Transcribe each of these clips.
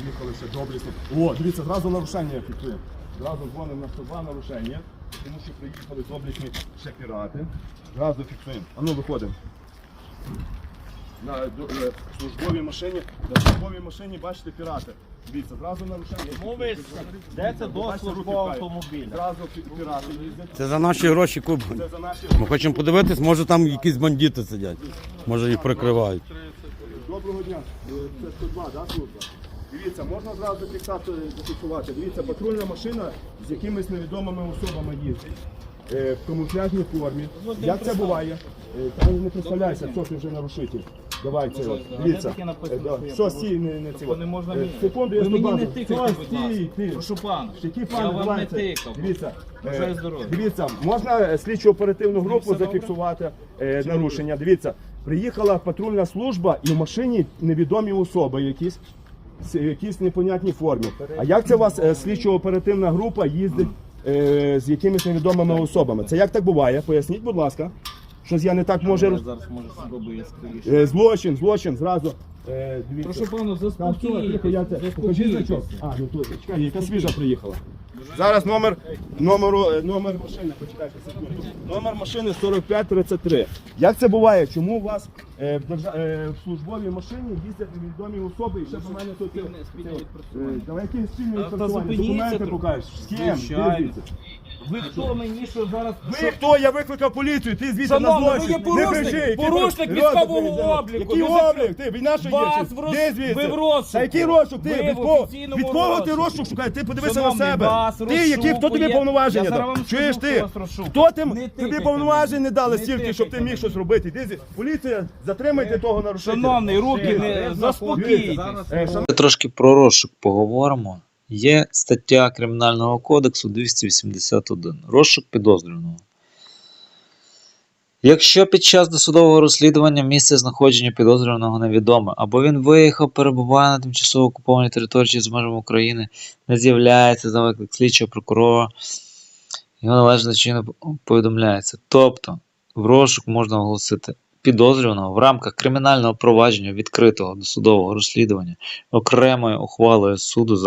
Приїхали ще доблесно. О, дивіться, зразу нарушення фіксуємо. Зразу дзвонимо на 102 нарушення, тому що приїхали доблесні ще пірати. Зразу фіксуємо. А ну виходимо. На до- е, службовій машині, на службовій машині бачите пірати. Дивіться, зразу нарушення. Мовись, де це до Бачите, службового руки автомобіля? Зразу пі- пірати їздять. Це за наші гроші куб. Це за наші Ми хочемо подивитись, може там якісь бандити сидять. Може їх прикривають. Доброго дня. Е, Це 102, да, служба? Дивіться, можна зразу зафіксувати. Дивіться, патрульна машина з якимись невідомими особами їздить. е, В камуфляжній формі. Як це буває? Е, Та не представляйся, хто ти вже нарушитель. Давай це. Дивіться. таке написано, Е, да. що я Що стій, не, не цього. не можна Е, мені. Секунду, я Ви мені не тикайте, будь ти. Прошу пана. Які Я пане, вам не давайте. тикав. Дивіться, Бажаю е, здоров'я. дивіться, можна слідчу оперативну групу все добре? зафіксувати е, нарушення. Дивіться, приїхала патрульна служба і в машині невідомі особи якісь. В якійсь непонятній формі. А як це у вас е, слідчо-оперативна група їздить е, з якимись невідомими особами? Це як так буває? Поясніть, будь ласка. Щось я не так може. Зараз можу спробую яскравіше. Е, злочин, злочин, зразу. Е, дивіться. Прошу пану, Так, що, тихо, я це. заспокійтесь. Покажіть значок. А, ну тут, чекай, яка свіжа приїхала. Зараз номер, номеру, е, номер машини, почекайте секунду. Номер машини 4533. Як це буває? Чому у вас е, в, держа- е, в службовій машині їздять невідомі особи і ще по мене тут... е, Спільне- спільне відпрацювання. е, Та- та відпрацювання? зупиніться Документи трохи. покажеш. З ким? Звичайно. Ви хто мені, що зараз... Ви хто? Я викликав поліцію, ти звідси на Шановний, ви злочин. є порушник, який порушник ви- військового обліку. Який Ви закрив- облік? Ти, війна що є? Вас чи- в роз- Де звідси? ви в розшуку. Та який розшук? Ти, Ви від в кого, офіційному від кого ти розшуку. розшук шукаєш? Ти подивися Шановний, на себе. вас Ти, які, хто тобі розшукує. повноваження Я зараз дав? вам Чуєш скажу, ти? хто вас розшукує. Хто ти? Не Тобі тикайте повноважень не дали Не стільки, щоб ти тикайте міг щось робити. Іди зі- Поліція, затримайте того нарушителя. Шановний, руки не заспокійтесь. е, шановний, Трошки про розшук поговоримо. Є стаття Кримінального кодексу 281. Розшук підозрюваного. Якщо під час досудового розслідування місце знаходження підозрюваного невідоме, або він виїхав, перебуває на тимчасово окупованій території чи з межами України, не з'являється за виклик слідчого прокурора, його належно чинно повідомляється. Тобто, в розшук можна оголосити підозрюваного в рамках кримінального провадження відкритого досудового розслідування окремою ухвалою суду в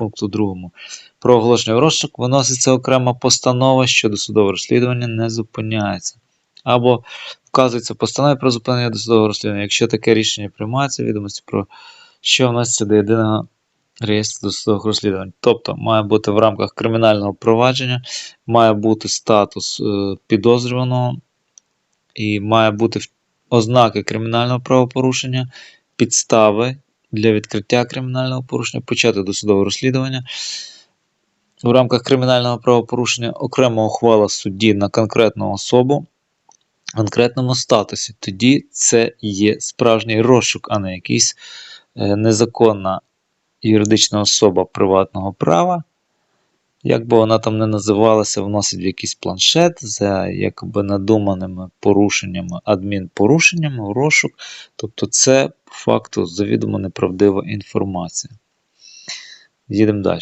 пункту 2 про оголошення в розшук виноситься окрема постанова, що досудове розслідування не зупиняється. Або вказується в постанові про зупинення досудового розслідування, якщо таке рішення приймається, відомості про що вноситься до єдиного реєстру досудових розслідувань. Тобто має бути в рамках кримінального провадження, має бути статус е, підозрюваного і має бути ознаки кримінального правопорушення, підстави для відкриття кримінального порушення, почати досудове розслідування. В рамках кримінального правопорушення окрема ухвала судді на конкретну особу в конкретному статусі. Тоді це є справжній розшук, а не якийсь е, незаконна юридична особа приватного права. Як би вона там не називалася, вносить в якийсь планшет за якби надуманими порушеннями, адмінпорушеннями в розшук. Тобто це по факту завідомо неправдива інформація. Їдемо далі.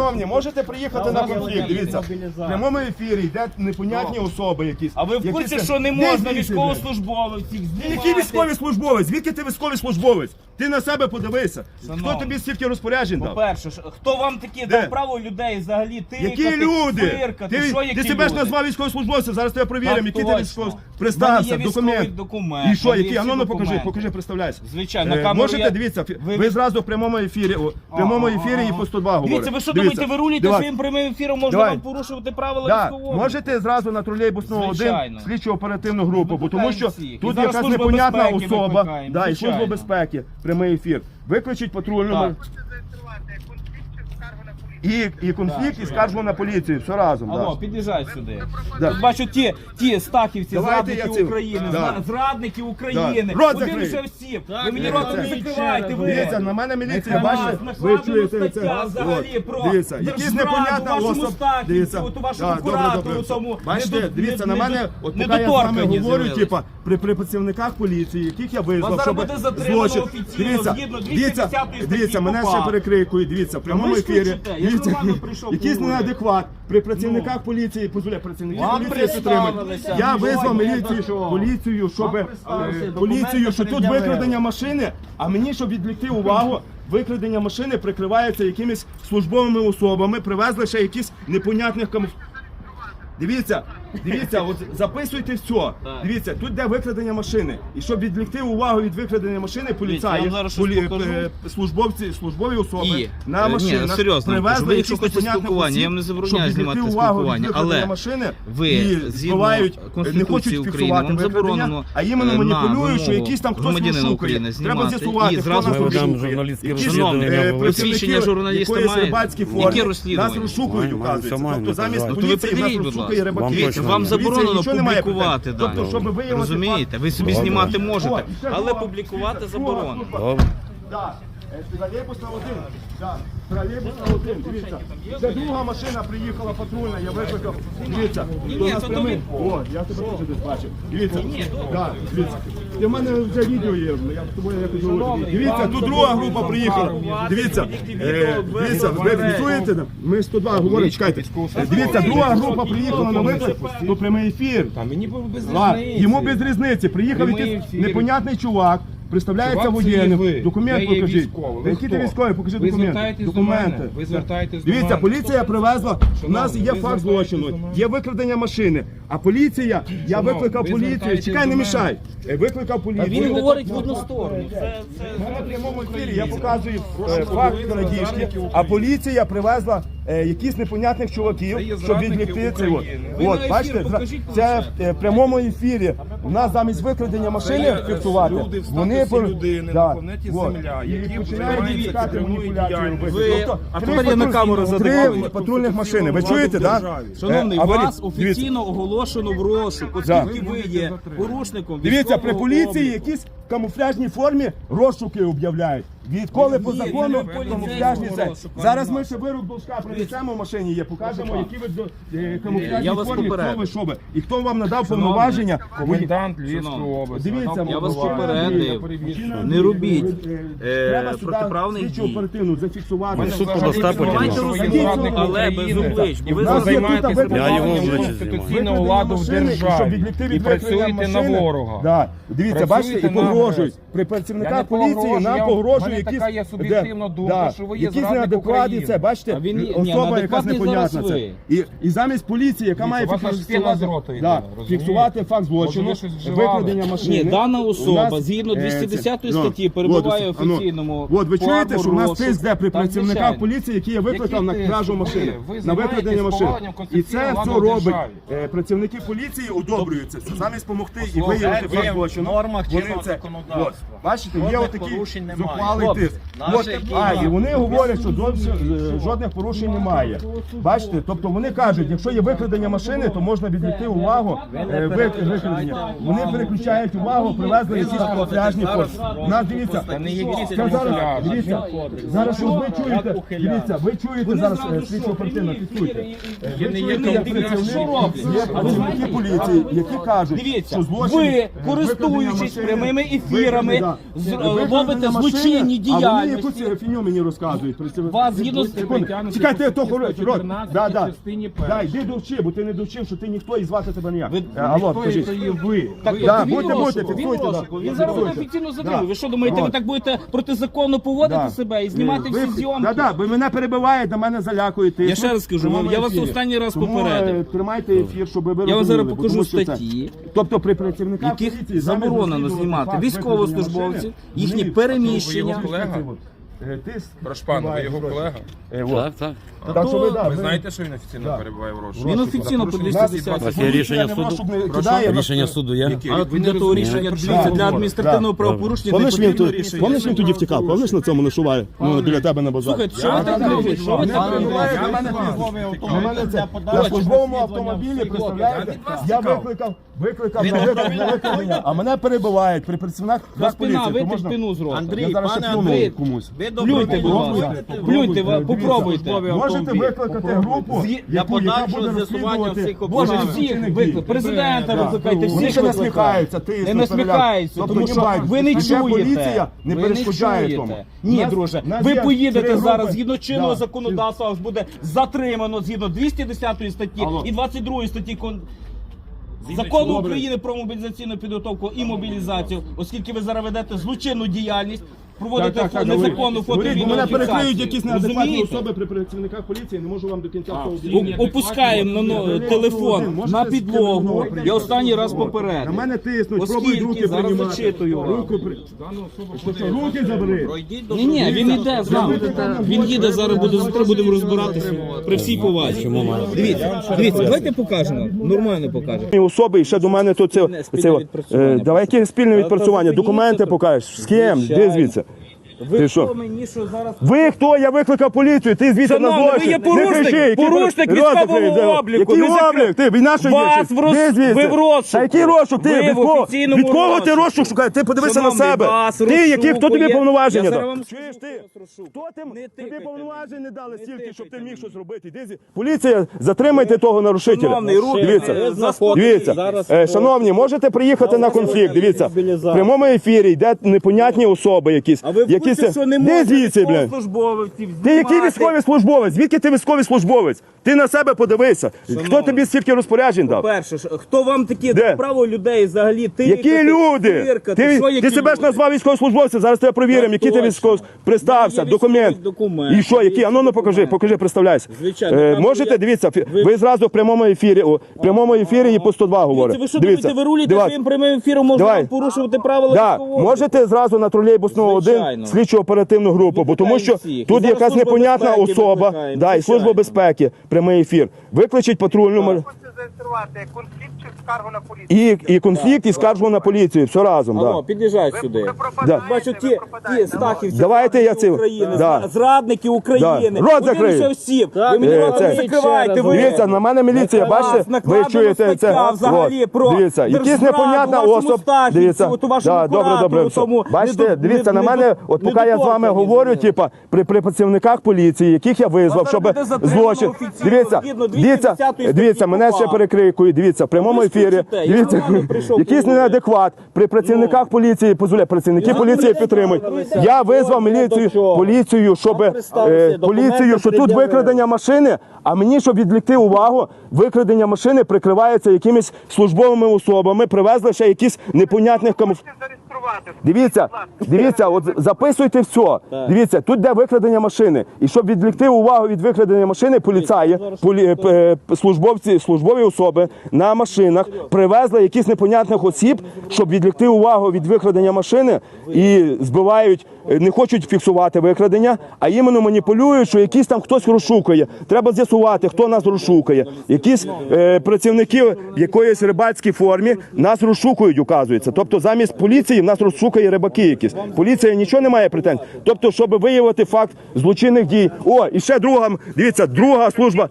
Шановні, можете приїхати на конфлікт, дивіться. В прямому ефірі йде непонятні особи якісь. А ви в курсі, що не можна військовослужбовців? Який військовий службовець? Звідки ти військовий службовець? Ти на себе подивися. Хто тобі стільки розпоряджень дав? По-перше, хто вам такі Де? дав право людей взагалі тикати, Які люди? Ти, що ти які себе ж люди? назвав військовослужбовцем, зараз тебе перевіримо, Так який ти точно. військовий. В Представся, документ. документ, І що, мене? А ну, ну покажи, покажи, представляйся. Звичайно, на Е, камеру Можете, я- дивіться, Ви- ви, зразу в прямому ефірі, о, в прямому ефірі і по 102 говорите. Дивіться, ви що думаєте, ви давай. своїм прямим ефіром, можна Давай. вам порушувати правила Да, військового? можете зразу на тролейбусного один Звичайно. слідчу оперативну групу, бо тому що всіх. І тут зараз якась Служба непонятна безпеки особа, викликаємо, да, і звичайно. служба безпеки, прямий ефір. Виключіть патрульну Так. І, і конфлікт, і скаржу на поліцію. Все разом. Алло, Да. під'їжджай сюди. Да. Тут бачу ті, ті стахівці, Давайте я зрадники цим- України, Да. зра- зрадники України. Да. Рот Подивимося закрий. всі. Ви мені рот не це- ви. Дивіться, на мене міліція, бачите, ви чуєте це. взагалі От, про Дивіться, якісь держзраду непонятна вашому особа. стахівцю, Дивіться, от вашому да, добре, куратору добре. тому Бачите, недо- дивіться, на мене, от поки я з вами недоторкані говорю, з'явились. типа, при, при працівниках поліції, яких я визвав, Вас щоб зараз буде затримано злочин. офіційно, Дивіться, згідно дивіться, статті дивіться, мене ще КУпАП. перекрикують, дивіться, в прямому ви ж ефірі. кричите, я ж Дивіться, якийсь неадекват. При працівниках поліції, позволяє працівників Вам поліції підтримати. представилися. Я визвав міліцію, поліцію, щоб е, представилися, поліцію, що тут пред'явили. викрадення машини, а мені, щоб відвлекти увагу, викрадення машини прикривається якимись службовими особами, привезли ще якісь непонятних камуф... Дивіться, дивіться, от записуйте все. Дивіться, тут де викрадення машини. І щоб відвлекти увагу від викрадення машини, поліцаї, я вам зараз щось покажу. е, службовці, службові особи І, на е, ні, машинах серйозно, кажу, привезли ви якщо якісь хочете непонятних спілкування, осіб, я вам не забороняю щоб відвлекти знімати увагу від спілкування, викрадення але машини ви, і згідно збивають, не Конституції хочуть України, фіксувати вам викрадення, заборонено, а іменно е, на маніпулюють, що вимогу якийсь там хтось громадянина України шукає. Треба знімати з'ясувати, і хто зразу нас Ми ведемо розшукує. журналістське Якісь, розслідування, е, ви посвідчення журналіста якоїсь маєте? Яке розслідування? нас розшукують, Маємо, указується. маємо, Тобто замість так. Ну, то ви поліції нас придивіть, будь розшукує ласка. рибаки. Вам заборонено нічого публікувати питань. дані. Тобто, щоб виявити Розумієте? Ви собі Добре. знімати О, можете, і ще але друга- публікувати друга заборонено. служба. Добре. Так, е, тролейбус на один. Тролейбус на один. Дивіться. Це друга машина приїхала патрульна, я викликав. Дивіться. до нас прямий. О, я тебе теж десь бачив. Дивіться. Так, дивіться. Ти в мене вже відео є, я з тобою якось говорю. Дивіться, тут друга група приїхала. Дивіться, е, дивіться, ви фіксуєте? Ми 102 говоримо, чекайте. Дивіться, друга група приїхала на виклик, то прямий ефір. Та мені без різниці. йому без різниці. Приїхав якийсь непонятний чувак, представляється воєнним. Документ Я покажіть. Які ти хто? військовий? Покажи Ви документи. до Документи. мене. Ви звертаєтесь до Дивіться, поліція привезла. У нас є факт злочину, є викрадення машини. А поліція, я викликав ви поліцію. Чекай, не мішай. Викликав поліцію. Він говорить в одну сторону. Це, це... На прямому ефірі я показую е, факт крадіжки, а поліція привезла е, якісь непонятних чуваків, є щоб зрадники відлікти це. От, України. Ви на от ефір бачите, покажіть, це е, в прямому ефірі. У нас замість викрадення машини Це е, фіксувати. люди в Вони статусі по- людини Да, на планеті от. Земля, І які починають прямою маніпуляцію робити. Ви- Тобто, а три тепер я на патруль- камеру три патрульних машини. Ви чуєте, так? Шановний, Е, вас офіційно оголошено в розшук, оскільки ви є порушником Дивіться, при поліції обліку. якісь в камуфляжній формі розшуки об'являють. Відколи по закону ні, ні, камуфляжні це. Зараз ми ще вирок Должка принесемо в машині є, покажемо, які ви до- е, камуфляжні Я вас формі, хто попередив. ви, що ви. І хто вам надав повноваження. Комендант Львівської області. Дивіться, Я вас попередив. Не робіть, Е, е, Треба сюди протиправних слідчу дій. оперативну зафіксувати. Суд подасте потім. розуміти, але без облич, бо ви нас є займаєтесь тут Я його виконанням обличчя конституційного Викрадення ладу в машини, щоб державі. відлікти І від викрадення працюєте на машини. ворога. Да. Дивіться, Працюєте бачите, і на погрожують. При Я не поліції погрожую, нам я- мене якісь... така є суб'єктивна думка, да. що ви є Якісь зрадник неадекватні, України. це, бачите, А він- ні, особа, неадекватний непонятна зараз це. І, і замість поліції, яка має спільна фіксувати, йде, да, розумієте? фіксувати факт злочину, Може, ви щось вживали? викрадення машини. Ні, дана особа нас, згідно е, 210 це- статті ну, перебуває в офіційному От ви чуєте, що в нас тиск де при працівниках поліції, які я викликав на Який кражу машини, Ви- ви на викрадення займаєтесь машини. поваленням І це конституційного все ладу в робить державі. е, працівники поліції одобрюють це. все. Замість допомогти і виявити ви факт в злочину. нормах чинного це- законодавства. Бачите, є Жодних отакий порушень немає. А, і вони говорять, що зовсім е, жодних порушень немає. Бачите, тобто вони кажуть, якщо є викрадення машини, то можна відвлекти увагу е, ви- викрадення. Вони переключають увагу, привезли якісь камуфляжні форми. Нас дивіться, це зараз, дивіться, зараз що ви чуєте, дивіться, ви чуєте зараз е, слідчу оперативно, фіксуйте. Е, Ви є чуєте, як працівники поліції, які кажуть, Дивіться, що злочин, ви, е, користуючись машини, прямими ефірами, викрадення, з- е, викрадення робите машини, злочинні А вони діяльності. якусь фіню мені розказують. працівники. Вас згідно з- Секунду. притягнуті Чекайте, по то статті хороший рот. 114 Да, да. частині Да, йди довчи, бо ти не довчив, що ти ніхто і звати тебе ніяк. Ви- Е, Алло, Хто кажіть. є ви? Так, Да, він будьте, розшуку, будьте, він фіксуйте, да. розшуку. Він зараз буде Фіксуйте. офіційно Да. Ви що думаєте, ви От. так будете протизаконно поводити Да. себе і знімати всі зйомки? Да, да, ви мене перебиваєте, на мене залякуєте. Я ще раз скажу, Прямому я вас ефірі. останній раз Тому, попередив. е, Тримайте ефір, щоб ви Я вам зараз бо покажу що це- статті, Тобто при працівниках яких поліції замість заборонено розслідувати знімати факт військовослужбовців, машини, їхні вони- переміщення. Колега? Е, тиск Прошпан, ви його колега? Е. Так, так. Так що ви, да, Ви ви- знаєте, що він офіційно Да. перебуває в розшуку? Він офіційно по 210. У є рішення суду? Рішення суду є? А для того рішення дивіться, для адміністративного правопорушення не Помниш він потрібно тут, рішення. помниш він тоді втікав, помниш на цьому нашуває? Ну, біля тебе на базарі. Слухайте, що ви так робите? Що ви так робите? на мене це на службовому автомобілі, представляєте? Я цікав. Викликав на виклик- на викликання, а мене перебивають при працівниках До спина, поліції. то можна- спину з рота. Я зараз ще плюну комусь. Плюньте, будь ласка. Плюньте, ви- попробуйте. Можете викликати групу, яку, яка буде розслідувати Боже, ваші всіх вчинки. виклик. Президента Да. викликайте, Вони всіх ще викликайте. насміхаються, тиснуть, Не насміхаються, Тобто тому що байдуже. ви не ще чуєте. поліція не Ви перешкоджає чуєте. тому. Ні, Нас- друже, нас ви є поїдете зараз згідно чинного Да. законодавства, вас буде затримано згідно 210 статті Алло. і 22 статті кон- Закону України про мобілізаційну підготовку і мобілізацію, оскільки ви зараз ведете злочинну діяльність, проводите фо- незаконну фото Говоріть, бо мене перекриють якісь неадекватні Розумієте? особи при працівниках поліції, не можу вам до кінця того О- Опускаємо на но- телефон Можете на підлогу. Я останній раз На попередив. мене тиснуть, Оскільки пробують руки зараз приймати. зачитую вам. Руку при... Що, що, руки забери. Ні, ні, він іде з нами. Він їде зараз, буде завтра будемо розбиратися при всій повазі. Дивіться, дивіться, давайте покажемо. Нормально покажемо. Особи, і ще до мене тут це, Спільне відпрацювання. е, давай яке спільне відпрацювання, документи покажеш. З ким? Де звідси? Ви Ти хто мені що зараз Ви хто? Я викликав поліцію, ти звідси на Шановний, ви злочин. є порушник, порушник військового обліку, Який закрив. облік? Ти від нашої Вас в роз- ви в розшуку. Та який розшук? Ти Ви від в кого? офіційному Від кого ти розшуку. розшук шукаєш? Ти подивися на Шановний, себе. вас Ти який? Хто тобі розшукує. повноваження Я дав? Чуєш ти? Хто ти? Не Тобі тикайте повноважень не дали стільки, щоб ти тикайте міг щось робити. Іди зі- Поліція, затримайте того нарушителя. Шановний, руки Дивіться. е, заспокойтесь. Дивіться, Зараз Е, шановні, можете приїхати на конфлікт. Дивіться, в прямому ефірі йде непонятні особи якісь. А ви в якісь... що не Де звідси, блядь? Ти який військовий службовець? Звідки ти військовий службовець? Ти на себе подивися. Хто тобі стільки розпоряджень дав? Перше, ж, хто вам такі Де? право людей взагалі? Ти Які люди? Ти, ти себе ж назвав військовослужбовцем, зараз тебе перевіримо, Так який ти точно. військов представся, Є документ. військовий документ, І що, який? А ну, ну покажи, документ. покажи, представляйся. Звичайно, Е, там можете, є- дивіться, фі- ви- ви зразу в прямому ефірі, в прямому ефірі і по 102 Дивіться, говорите. ви що Дивіться, думаєте, ви Давай. своїм прямим ефіром, можна Давай. порушувати правила Да, військового? можете зразу на тролейбусну 1 Слідчу оперативну групу, бо тому що всіх. тут І зараз якась Служба непонятна безпеки особа, викликаємо, да, і служба звичайно. безпеки, прямий ефір. Виключить патрульну м- Хочете зареєструвати конфлікт скаргу на поліцію? і, і конфлікт, і скаржу на поліцію. Все разом. Алло, Да. під'їжджай сюди. ви пропадаєте, Бачу, ті, ті стахівці, Давайте я ці- України, Да. зра- зрадники України. Рот закрий. ще всім. Ви мені Е, рот це- закривайте. ви. Дивіться, на мене міліція, Вас бачите, ви накладено чуєте це. взагалі От, про Дивіться, якісь держзраду непонятна вашому. Стахівцю, Дивіться, от у вашому да, добре, добре. куратору, все. тому Бачите, недо- дивіться, на мене, от поки я з вами недоторкані говорю, вони. типа, при, при працівниках поліції, яких я визвав, Вас щоб буде затримано злочин. офіційно, Дивіться, згідно дивіться, 210 статті дивіться, мене ще перекрикують, дивіться, в прямому ви ефірі, дивіться, якийсь неадекват, при працівниках поліції, позволяє, працівники поліції підтримують. Я визвав міліцію, поліцію, щоб е, поліцію, що тут викрадення машини, а мені, щоб відвлекти увагу, викрадення машини прикривається якимись службовими особами, привезли ще якісь непонятних камуф... Хочете зареєструвати? Дивіться, дивіться, от записуйте все. Дивіться, тут де викрадення машини. І щоб відвлекти увагу від викрадення машини, поліцаї, полі, е, службовці, службові особи на машинах привезли якісь непонятних осіб, щоб відвлекти увагу від викрадення машини і збивають, не хочуть фіксувати викрадення, а іменно маніпулюють, що якийсь там хтось розшукує. Треба з'ясувати, хто нас розшукує. Якісь е, працівники в якоїсь рибацькій формі нас розшукують, указується. Тобто замість поліції нас розшукує рибаки якісь. Поліція нічого не має претензій. Тобто, щоб виявити факт злочинних дій. О, і ще друга, дивіться, друга служба.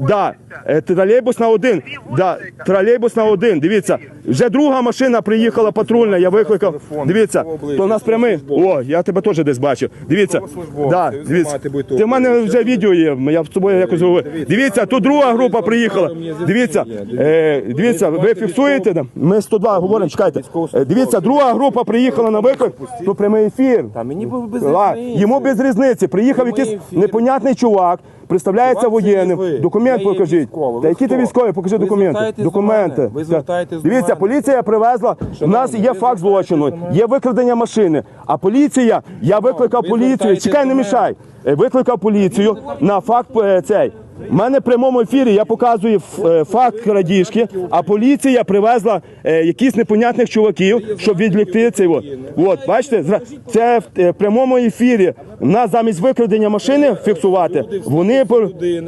Да, е, тролейбус на один. Да, тролейбус на один. Дивіться, вже друга машина приїхала патрульна. Я викликав. Дивіться, то у нас прямий. О, я тебе теж десь бачив. Дивіться, да, дивіться. Ти в мене вже відео є. Я з тобою якось говорю. Дивіться, тут друга група приїхала. Дивіться, е, дивіться, ви фіксуєте? да? Ми 102 говоримо, чекайте. Е, Дивіться, друга група приїхала на виклик. То прямий ефір. Та мені без А, йому без різниці. Приїхав якийсь непонятний чувак, представляється Чувак, це воєнним. ви. Документ Я є покажіть. військовий. Та Ви які ти хто? військові? Покажи Ви документи. звертаєтесь до Документи. Ви звертаєтесь до Дивіться, мене. поліція привезла. У нас є факт злочину, є викрадення машини. А поліція, я викликав ви поліцію. звертаєтесь Чекай, не мене. мішай. Е, Викликав поліцію на факт е, цей. У мене в прямому ефірі я показую ф- е, факт крадіжки, а поліція привезла е, якісь непонятних чуваків, щоб відлікти цей. От, от бачите, зра- це в е, прямому ефірі нас замість викрадення машини фіксувати, вони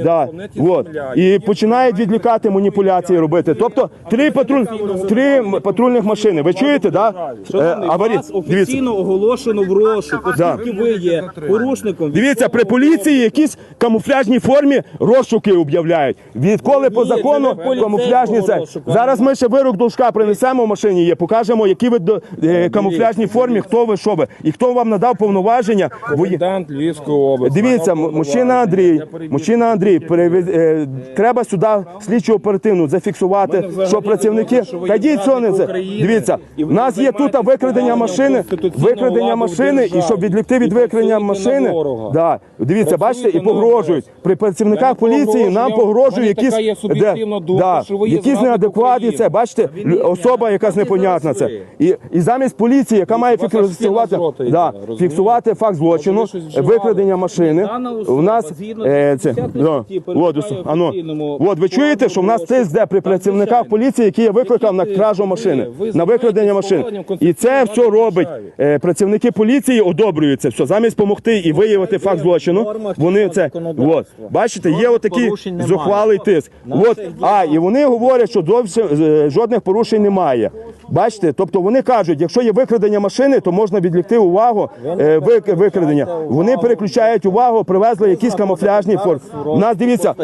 да, от, і починають відлікати маніпуляції робити. Тобто три патруль, три патрульних машини. Ви чуєте, да? Е, аварій. Вас офіційно оголошено в розшук, оскільки ви є порушником. Дивіться, при поліції якісь камуфляжній формі розшуки об'являють. Відколи по закону камуфляжні це. Зараз ми ще вирок должка принесемо в машині. Є, покажемо, які ви до- е, камуфляжній формі, хто ви, що ви, і хто вам надав повноваження. Вої- Комендант Львівської області. Дивіться, мужчина Андрій, мужчина Андрій, перевез- е, треба сюди слідчу оперативну зафіксувати, що працівники. Та йдіть це. Дивіться, в нас є тут викрадення машини, викрадення машини, і щоб відлікти від викрадення машини, да, дивіться, бачите, і погрожують. При працівниках поліції нам погрожують якісь, да, якісь неадекватні. Це бачите, особа якась непонятна. Це і, і замість поліції, яка має фіксувати, да, фіксувати факт злочину, щось вживали? викрадення машини. Дана особа У нас згідно е, це 60 да, статті от, перебуває ано, офіційному от ви чуєте, що в нас розшуку. тиск де при працівниках звичайно. поліції, які я викликав на Які кражу ви- машини, ви на викрадення машин. поволенням І це все робить е, працівники поліції, одобрюють це все. Замість допомогти і виявити факт злочину. нормах Вони чинного це законодавства. от, бачите, є отакий порушень немає. зухвалий тиск. От, а і вони говорять, що зовсім е, жодних порушень немає. Бачите, тобто вони кажуть, якщо є викрадення машини, то можна відлікти увагу е, вик- викрадення. Вони переключають увагу, привезли якісь камуфляжні форми. У нас дивіться,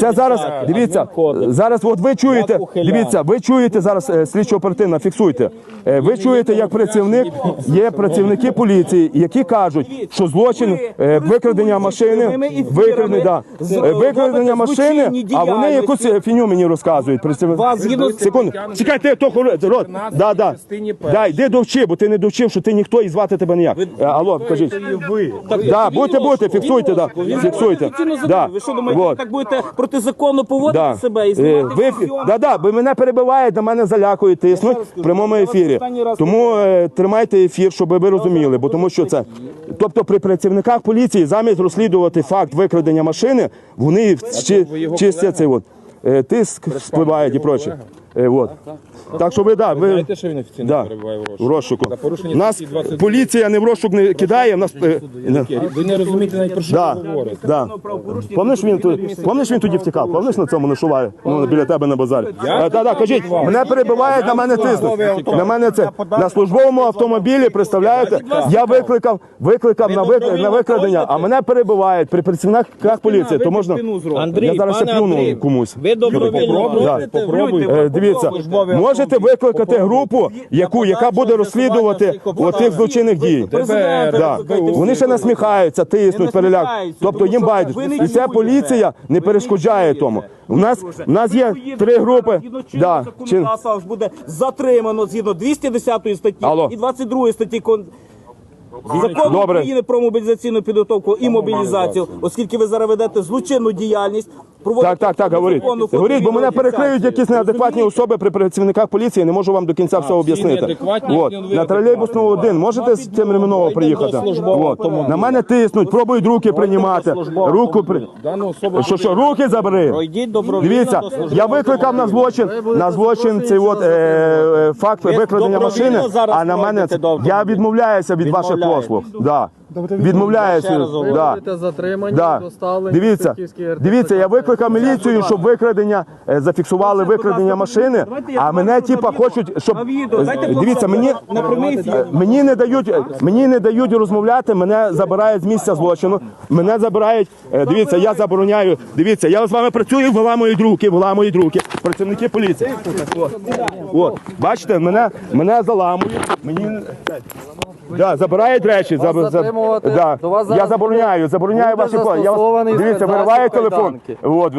це зараз дивіться. Зараз, от ви чуєте, дивіться, ви чуєте зараз е, слідчо оперативно, фіксуйте. Ви чуєте, як працівник є працівники поліції, які кажуть, що злочин е, викрадення машини, викрадення, да, е, викрадення машини, а вони якусь фіню мені розказують. Секунду, чекайте, то рот. Да, да. Да, йди довчи, бо ти не довчив, що ти ніхто і звати тебе ніяк. Алло, кажіть. Да, будьте, будьте, фіксуйте, да, фіксуйте. Да. Ви що думаєте, ви Вот. так будете протизаконно поводити Да. себе і Е, знімати Ви, зйомки? да, да, ви мене перебивають, на мене залякують, тиснуть в прямому ефірі. Тому е, тримайте ефір, щоб ви розуміли, бо тому що це. Тобто при працівниках поліції замість розслідувати факт викрадення машини, вони чи, чистять цей от. е, Тиск спливають і проче. Е, от. Так що ви, да, ви, Знаєте, що він офіційно да, перебуває в в розшуку? розшуку. За порушення Нас статті 22. поліція не в розшук не кидає, в нас... е, не- Ви не розумієте навіть про що Да, ви говорите. да. Помниш він тут, помниш він тоді втікав? Помниш на цьому нашуває? Ну, біля тебе на базарі. Так, так, кажіть, мене перебивають, на мене тиснуть. На мене це на службовому автомобілі, представляєте? Я викликав, викликав на вик- на викрадення, а мене перебивають при працівниках поліції. То можна Андрій, я зараз ще пане плюну Андрій, комусь. Ви добровільно Да. будете Е, Дивіться, можете викликати групу, яку яка буде розслідувати отих злочинних дій. Да. Вони ще насміхаються, тиснуть, переляк. Тобто їм що байдуже. І ця поліція не перешкоджає тому. У нас у нас є три групи. Да. Чин... буде затримано згідно 210 статті Алло. і 22 статті кон... Добре. України про мобілізаційну підготовку і мобілізацію, оскільки ви зараз ведете злочинну діяльність. Так, так, так, говоріть. Говоріть, бо мене перекриють якісь неадекватні особи при працівниках поліції, я не можу вам до кінця все об'яснити. неадекватні, От. ви На тролейбусному один можете з цим Реміново приїхати? От. На мене тиснуть, пробують руки приймати. Руку при... Дану особу Що, що, руки забери? Пройдіть добровільно Дивіться, до службового я викликав на злочин, на злочин цей от е, е, факт викрадення добровільно машини, зараз а на мене пройдете це- добровільно? я відмовляюся від ваших Відмовляєтесь. послуг. Да. Говорю. Да. затримання, Да. доставлення Дивіться, РТЦК. дивіться, я викликав міліцію, щоб викрадення е, зафіксували викрадення машини. А мене типа хочуть, щоб е, дивіться, мені на прямий ефір. е, мені не дають, мені не дають розмовляти. Мене забирають з місця злочину. Мене забирають. е, Дивіться, я забороняю. Дивіться, я з вами працюю, виламують руки, виламують руки. Працівники поліції. От, от. бачите, мене мене заламують. Мені Да, забирають речі. заб- затримувати? да. До вас Я зараз забороняю, забороняю буде ваші по- Я вас застосований дивіться, вириває вириваю телефон. кайданки. От,